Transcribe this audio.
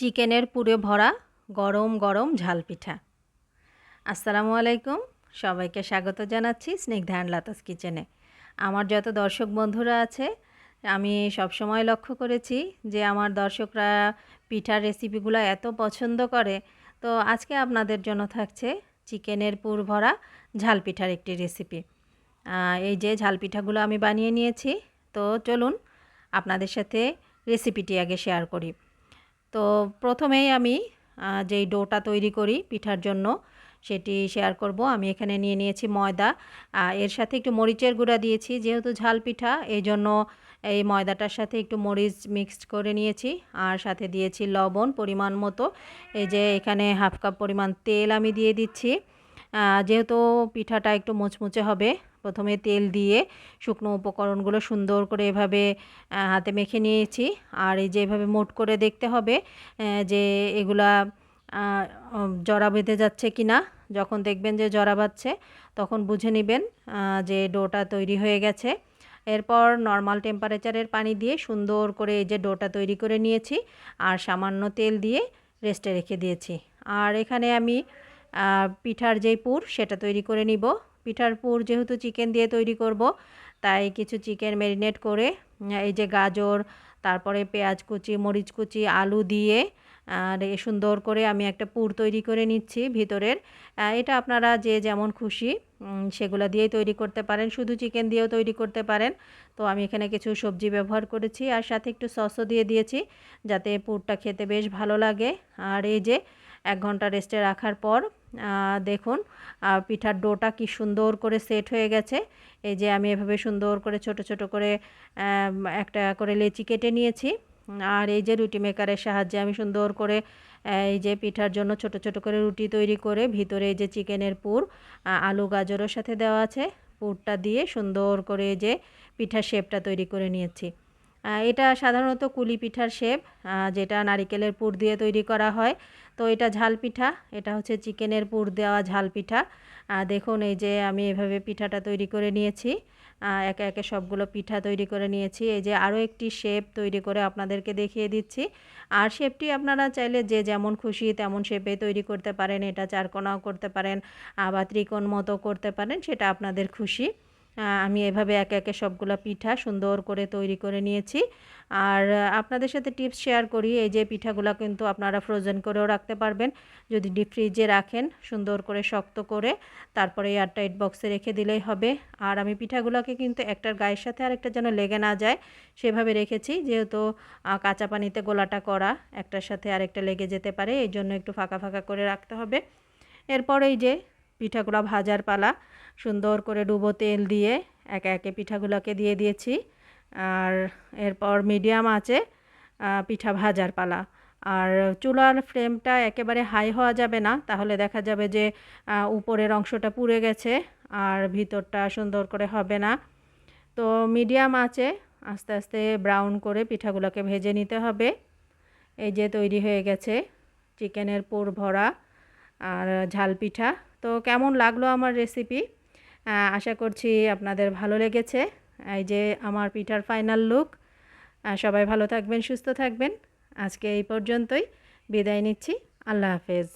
চিকেনের পুরে ভরা গরম গরম ঝাল পিঠা। আসসালামু আলাইকুম। সবাইকে স্বাগত জানাচ্ছি স্নিগ্ধা অ্যান্ড লাতাস কিচেনে। আমার যত দর্শক বন্ধুরা আছে, আমি সবসময় লক্ষ্য করেছি যে আমার দর্শকরা পিঠার রেসিপিগুলো এত পছন্দ করে। তো আজকে আপনাদের জন্য থাকছে চিকেনের পুর ভরা ঝাল পিঠার একটি রেসিপি। এই যে ঝাল পিঠাগুলো আমি বানিয়ে নিয়েছি, তো চলুন আপনাদের সাথে রেসিপিটি আগে শেয়ার করি। তো প্রথমেই আমি যেই ডোটা তৈরি করি পিঠার জন্য, সেটি শেয়ার করব। আমি এখানে নিয়ে নিয়েছি ময়দা। এর সাথে একটু মরিচের গুঁড়া দিয়েছি, যেহেতু ঝাল পিঠা, এই জন্য এই ময়দাটার সাথে একটু মরিচ মিক্সড করে নিয়েছি। আর সাথে দিয়েছি লবণ পরিমাণ মতো। এই যে এখানে হাফ কাপ পরিমাণ তেল আমি দিয়ে দিচ্ছি। যেহেতু পিঠাটা একটু মুচমুচে হবে, প্রথমে তেল দিয়ে শুকনো উপকরণগুলো সুন্দর করে এভাবে হাতে মেখে নিয়েছি। আর এই যে এভাবে মোট করে দেখতে হবে যে এগুলা জরা বেঁধে যাচ্ছে কি না যখন দেখবেন যে জরা বাঁধছে, তখন বুঝে নেবেন যে ডোটা তৈরি হয়ে গেছে। এরপর নর্মাল টেম্পারেচারের পানি দিয়ে সুন্দর করে এই যে ডোটা তৈরি করে নিয়েছি, আর সামান্য তেল দিয়ে রেস্টে রেখে দিয়েছি। আর এখানে আমি পিঠার যেই পুর সেটা তৈরি করে নিব। পিঠার পুর যেহেতু চিকেন দিয়ে তৈরি করব, তাই কিছু চিকেন ম্যারিনেট করে এই যে গাজর, তারপরে পেঁয়াজ কুচি, মরিচ কুচি, আলু দিয়ে আর এ সুন্দর করে আমি একটা পুর তৈরি করে নিচ্ছি ভিতরের। এটা আপনারা যে যেমন খুশি সেগুলো দিয়েই তৈরি করতে পারেন। শুধু চিকেন দিয়েও তৈরি করতে পারেন। তো আমি এখানে কিছু সবজি ব্যবহার করেছি আর সাথে একটু সসও দিয়ে দিয়েছি, যাতে পুরটা খেতে বেশ ভালো লাগে। আর এই যে এক ঘণ্টা রেস্টে রাখার পর দেখুন পিঠার ডোটা কি সুন্দর করে সেট হয়ে গেছে। এই যে আমি এভাবে সুন্দর করে, ছোট ছোট করে একটা করে লেচি কেটে নিয়েছি। আর এই যে রুটি মেকারের সাহায্যে আমি সুন্দর করে এই যে পিঠার জন্য ছোট ছোট করে রুটি তৈরি করে, ভিতরে এই যে চিকেনের পুর আলু গাজরের সাথে দেওয়া আছে। পুরটা দিয়ে সুন্দর করে যে পিঠার শেপটা তৈরি করে নিয়েছি। এটা সাধারণত কুলি পিঠার শেপ যেটা নারিকেলের পুর দিয়ে তৈরি করা হয়। তো এটা ঝাল পিঠা, এটা হচ্ছে চিকেনের পুর দেওয়া ঝাল পিঠা। দেখুন, এই যে আমি এভাবে পিঠাটা তৈরি করে নিয়েছি। একে একে সবগুলো পিঠা তৈরি করে নিয়েছি। এই যে আরও একটি শেপ তৈরি করে আপনাদেরকে দেখিয়ে দিচ্ছি। আর শেপটি আপনারা চাইলে যে যেমন খুশি তেমন শেপে তৈরি করতে পারেন। এটা চারকোনাও করতে পারেন আবার ত্রিকোণ মতো করতে পারেন, সেটা আপনাদের খুশি। আমি এভাবে একে একে সবগুলো পিঠা সুন্দর করে তৈরি করে নিয়েছি। আর আপনাদের সাথে টিপস শেয়ার করি, এই যে পিঠাগুলো কিন্তু আপনারা ফ্রোজেন করেও রাখতে পারবেন। যদি ডিপ ফ্রিজে রাখেন, সুন্দর করে শক্ত করে, তারপরে এয়ারটাইট বক্সে রেখে দিলেই হবে। আর আমি পিঠাগুলোকে কিন্তু একটার গায়ের সাথে আরেকটা যেন লেগে না যায়, সেভাবে রেখেছি। যেহেতু কাঁচা পানিতে গোলাটা করা, একটার সাথে আরেকটা লেগে যেতে পারে, এই জন্য একটু ফাঁকা ফাঁকা করে রাখতে হবে। এরপর এই যে পিঠাগুলো ভাজার পালা। সুন্দর করে ডুবো তেল দিয়ে একে একে পিঠাগুলোকে দিয়ে দিয়েছি। আর এরপর মিডিয়াম আছে পিঠা ভাজার পালা। আর চুলার ফ্লেমটা একেবারে হাই হওয়া যাবে না, তাহলে দেখা যাবে যে উপরের অংশটা পুড়ে গেছে আর ভিতরটা সুন্দর করে হবে না। তো মিডিয়াম আছে আস্তে আস্তে ব্রাউন করে পিঠাগুলোকে ভেজে নিতে হবে। এই যে তৈরি হয়ে গেছে, চিকেনের পুর ভরা আর ঝাল পিঠা। তো কেমন লাগল আমার রেসিপি আশা করছি আপনাদের ভালো লেগেছে। এই যে আমার পিঠার ফাইনাল লুক সবাই ভালো থাকবেন, সুস্থ থাকবেন। আজকে এই পর্যন্তই। বিদায় নিচ্ছি। আল্লাহ হাফেজ।